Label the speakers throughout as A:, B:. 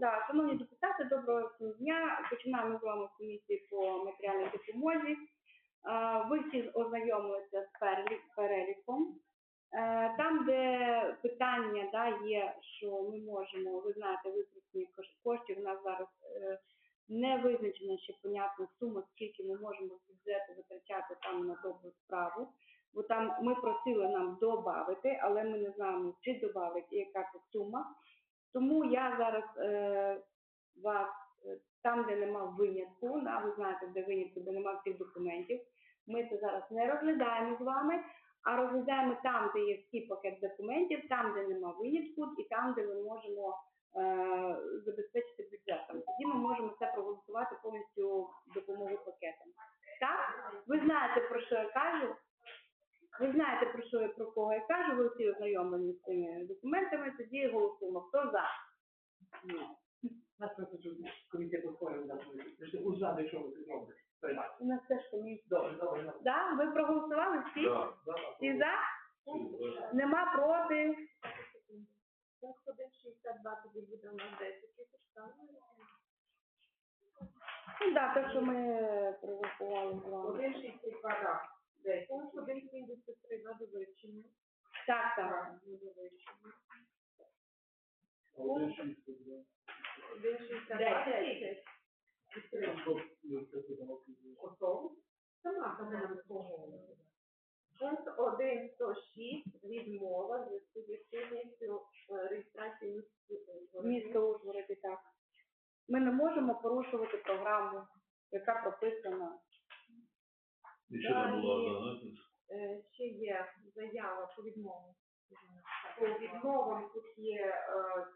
A: Да, шановні депутати, доброго дня. Починаємо з вами комісії по матеріальній допомозі. Е, Ви всі ознайомилися з переліком. Е, Там, де питання да, є, що ми можемо, ви знаєте, використання коштів, у нас зараз е, не визначена ще понятна сума, скільки ми можемо з бюджету витрачати там на добру справу. Бо там ми просили нам додати, але ми не знаємо, чи додати і яка сума. Тому я зараз е, вас е, там, де нема винятку, да, ви знаєте, де винятку, де нема всіх документів, ми це зараз не розглядаємо з вами, а розглядаємо там, де є всі пакет документів, там, де нема винятку, і там, де ми можемо е, забезпечити бюджетом. Тоді ми можемо це проголосувати повністю допомогу пакетом. Так? Ви знаєте, про що я кажу? Ви знаєте, про що я про кого я кажу, ви всі ознайомлені з цими документами, тоді голосуємо. Хто за?
B: Нас просто тут комітет на Якщо узнади, якщо ви зробите.
A: У нас теж комісія.
B: Добре, добре, добре.
A: Да? Ви проголосували всі?
C: Да.
A: Всі за? Нема проти. 162 тоді буде у нас 10 тисяч, так? Ну, да, те, що ми проголосували з вами.
D: 1,62, так. Десь. Пункт 1,73 на довивчення.
A: Так, так.
D: на довивчення.
C: Один шість,
D: 1,62, 10. Готово? Сама сама обслуговування. Пункт 1.106 відмова в зв'язку з активністю е, реєстрації
A: Місто Ужгороді, так. Ми не можемо порушувати програму, яка прописана.
C: І що там була
D: Ще по відмову. По відмовам тут є, е,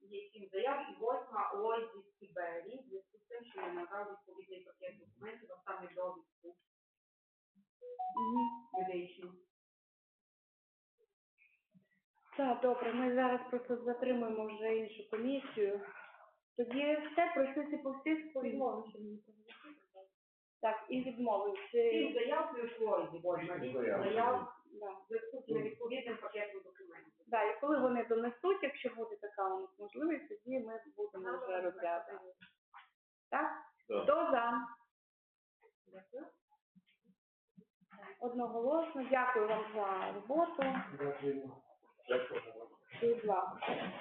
D: є сім заяв, і восьма Лойзі Сібері, в зв'язку з тим, що не надав відповідний пакет документів, а саме довідку медичну.
A: Так, добре, ми зараз просто затримуємо вже іншу комісію. Тоді все, пройшлися по всіх
D: По відмовам, що мені.
A: Так, і відмови.
D: Сім заяв плюс Лойзі, восьма
C: вісім заяв.
A: Да.
D: в зв'язку пакетом документів.
A: Да, і коли вони донесуть, якщо буде така у нас можливість, тоді ми будемо вже розглядати. Так?
C: Так.
A: Хто за?
D: Дякую.
A: Одноголосно. Дякую вам за роботу.
B: Дякую.
C: Дякую.
A: Будь ласка.